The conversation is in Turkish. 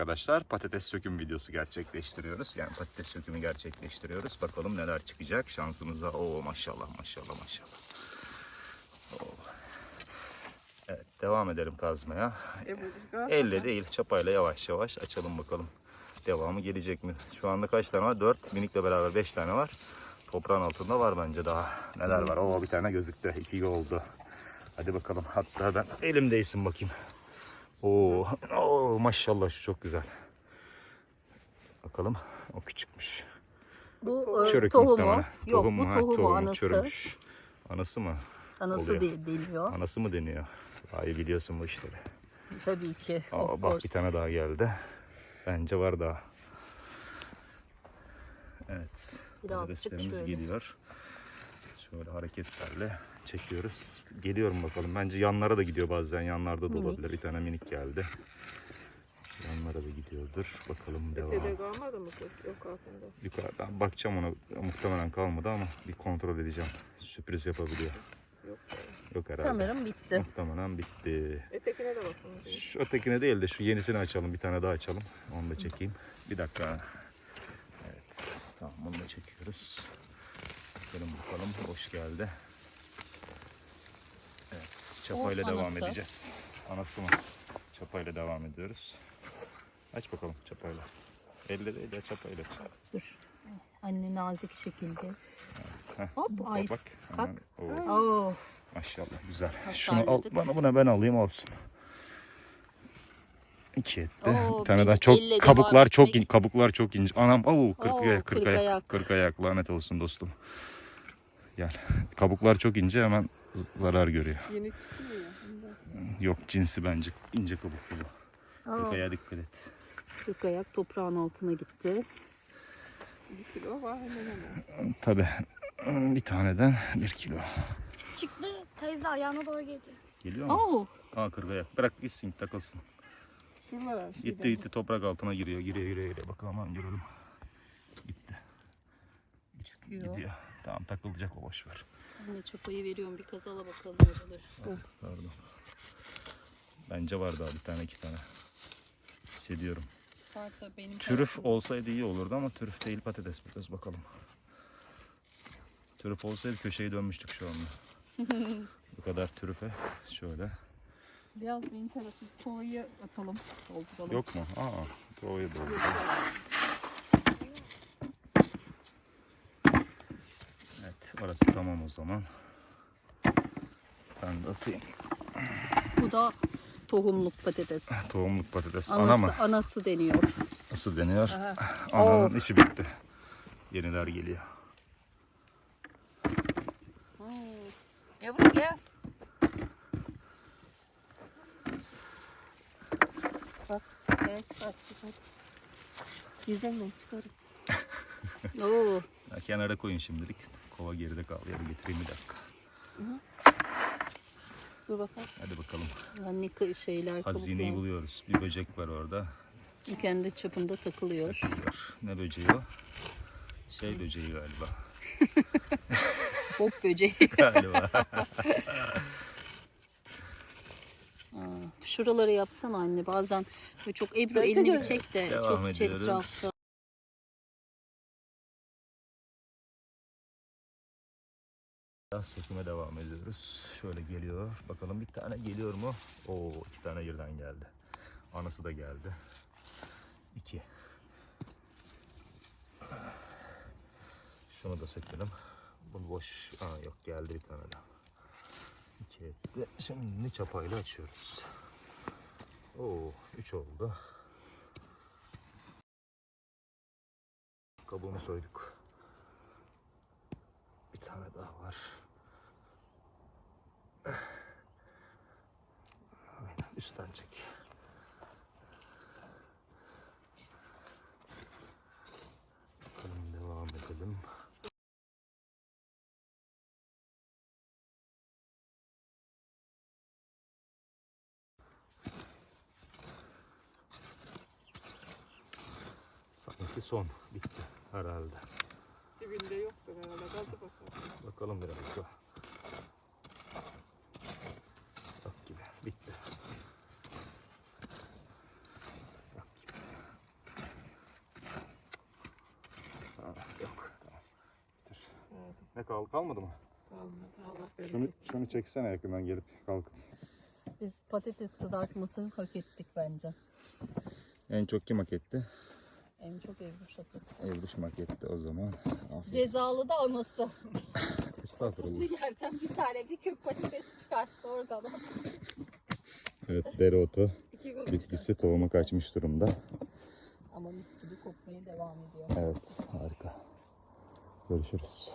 Arkadaşlar patates söküm videosu gerçekleştiriyoruz. Yani patates sökümü gerçekleştiriyoruz. Bakalım neler çıkacak şansımıza. Oo maşallah maşallah maşallah. Oo. Evet devam edelim kazmaya. Elle değil çapayla yavaş yavaş açalım bakalım. Devamı gelecek mi? Şu anda kaç tane var? 4. Minikle beraber 5 tane var. Toprağın altında var bence daha. Neler var? Oo bir tane gözüktü. 2 oldu. Hadi bakalım. Hatta ben elimdeysin bakayım. Oo, oo maşallah şu çok güzel. Bakalım. O küçükmüş. Bu e, Çürük tohumu. muhtemelen. Yok Tohumu, bu ha, tohumu, tohumu anası. çürümüş. Anası mı? Anası oluyor. değil deniyor. Anası mı deniyor? İyi biliyorsun bu işleri. Tabii ki. Aa, bak course. bir tane daha geldi. Bence var daha. Evet. Birazcık şöyle. geliyor. Şöyle hareketlerle çekiyoruz. Geliyorum bakalım. Bence yanlara da gidiyor bazen. Yanlarda da Minik. olabilir. Bir tane minik geldi. Yanlara da gidiyordur. Bakalım devam. Dede kalmadı mı kız? Yok altında. Yukarıdan bakacağım ona. Muhtemelen kalmadı ama bir kontrol edeceğim. Sürpriz yapabiliyor. Yok. Yok herhalde. Sanırım bitti. Muhtemelen bitti. Ötekine de bakın. Şu ötekine değil de şu yenisini açalım. Bir tane daha açalım. Onu da çekeyim. Bir dakika. Evet. Tamam bunu da çekiyoruz. Bakalım bakalım. Hoş geldi. Evet. Çapayla O devam anası. edeceğiz. Anası mı? Çapayla devam ediyoruz. Aç bakalım çapayla. Elle değil de çapayla. Dur. Anne nazik şekilde. Heh, Hop ay Bak. hemen. Oo, Oo, maşallah güzel. Hasarladık. Şunu al, bana buna ben alayım olsun. İki etti. Oo, bir tane daha çok kabuklar çok in, kabuklar çok ince. Anam au 40 Oo, ayak 40 kırk ayak. 40 ayak lanet olsun dostum. Gel. Kabuklar çok ince hemen zarar görüyor. Yeni çıkıyor ya. Yok cinsi bence ince kabuklu bu. 40 Aa, ayağa dikkat et. kırk ayak toprağın altına gitti. Bir kilo var hemen hemen. Tabi bir taneden 1 kilo. Çıktı teyze ayağına doğru geliyor. Geliyor mu? Oo, Aa 40 ayak. Bırak gitsin takılsın. Şuralar. Gitti gitti toprak altına giriyor. Giriyor giriyor giriyor. Bakalım hemen görelim. Gitti. çıkıyor. Gidiyor. Tamam takılacak o boş ver. Anne çapayı veriyorum bir kazala bakalım oraları. Pardon. Bence var daha bir tane iki tane. Hissediyorum. Var tabii benim Türüf tarafımda. olsaydı iyi olurdu ama türüf değil patates biraz bakalım. Türüf olsaydı köşeyi dönmüştük şu anda. Bu kadar türüfe şöyle. Biraz benim tarafı kovayı atalım. Dolduralım. Yok mu? Aa, doğuya doğru. Evet, orası tamam o zaman. Ben de atayım. Bu da tohumluk patates. Tohumluk patates. Anası, Ana mı? anası deniyor. Nasıl deniyor? Aha. Ananın işi bitti. Yeniler geliyor. Yavrum gel. Bak, evet, bak, bak. Güzel mi? Çıkarım. Oo, Ya kenara koyun şimdilik. Kova geride kaldı. Ya da getireyim bir dakika. dur bakalım. Hadi bakalım. Kı- şeyler, Hazineyi kabuklar. buluyoruz. Bir böcek var orada. Kendi çapında takılıyor. Takılıyor. Ne böceği o? Şey böceği galiba. Hop böceği. Galiba. Aa, Şuraları yapsana anne. Bazen çok Ebru elini bir çek de Devam çok çek ediyoruz. Söküme devam ediyoruz. Şöyle geliyor. Bakalım bir tane geliyor mu? Oo iki tane birden geldi. Anası da geldi. İki. Şunu da sökelim. Bu boş. Aa yok geldi bir tane daha. İki etti. Şimdi çapayla açıyoruz. Oo üç oldu. Kabuğunu soyduk. Bir tane daha var. Üstten çek. Bakalım devam edelim. Sanki son bitti herhalde. Dibinde yoktur herhalde. Kaldı bakalım. Bakalım biraz daha. Yok gibi. Bitti. Yok gibi. Kal kalmadı mı? Kalmadı. Allah bereket. Şunu şunu çeksene yakından gelip kalkıp. Biz patates kızartmasını hak ettik bence. En çok kim hak etti? En çok Ebru hak etti. Ebruş hak etti o zaman. Afiyet. Cezalı da anası. Estağfurullah. Tuzlu yerden bir tane bir kök patates çıkarttı oradan. Evet dereotu bitkisi tohumu kaçmış durumda. Ama mis gibi kokmaya devam ediyor. Evet harika. Görüşürüz.